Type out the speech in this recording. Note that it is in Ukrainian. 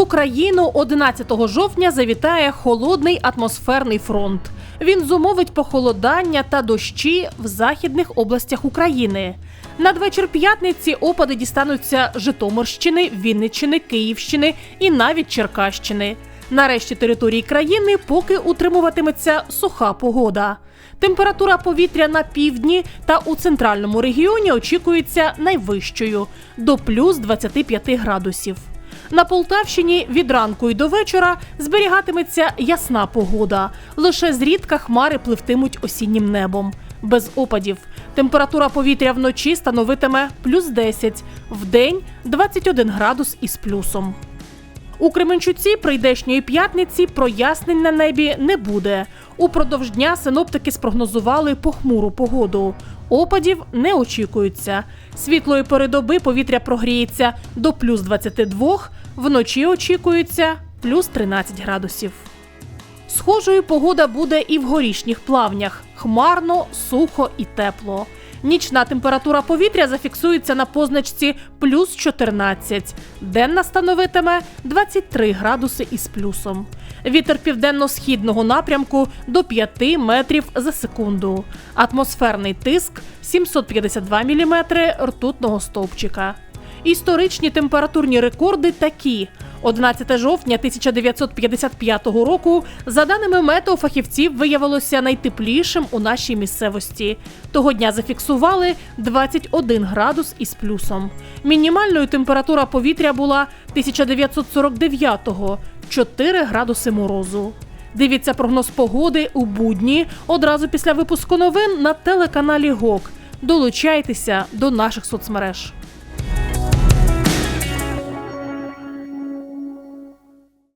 Україну 11 жовтня завітає холодний атмосферний фронт. Він зумовить похолодання та дощі в західних областях України. Надвечір п'ятниці опади дістануться Житомирщини, Вінниччини, Київщини і навіть Черкащини. Нарешті території країни поки утримуватиметься суха погода. Температура повітря на півдні та у центральному регіоні очікується найвищою до плюс 25 градусів. На Полтавщині від ранку і до вечора зберігатиметься ясна погода. Лише зрідка хмари пливтимуть осіннім небом. Без опадів. Температура повітря вночі становитиме плюс 10, в день 21 градус із плюсом. У Кременчуці прийдешньої п'ятниці прояснень на небі не буде. Упродовж дня синоптики спрогнозували похмуру погоду. Опадів не очікується. Світлої пори доби повітря прогріється до плюс 22, вночі очікується плюс 13 градусів. Схожою погода буде і в горішніх плавнях: хмарно, сухо і тепло. Нічна температура повітря зафіксується на позначці плюс 14. Денна становитиме 23 градуси із плюсом. Вітер південно-східного напрямку до 5 метрів за секунду. Атмосферний тиск 752 мм ртутного стовпчика. Історичні температурні рекорди такі. 11 жовтня 1955 року, за даними метеофахівців, виявилося найтеплішим у нашій місцевості. Того дня зафіксували 21 градус із плюсом. Мінімальною температура повітря була 1949-го – 4 градуси морозу. Дивіться прогноз погоди у будні одразу після випуску новин на телеканалі ГОК. Долучайтеся до наших соцмереж.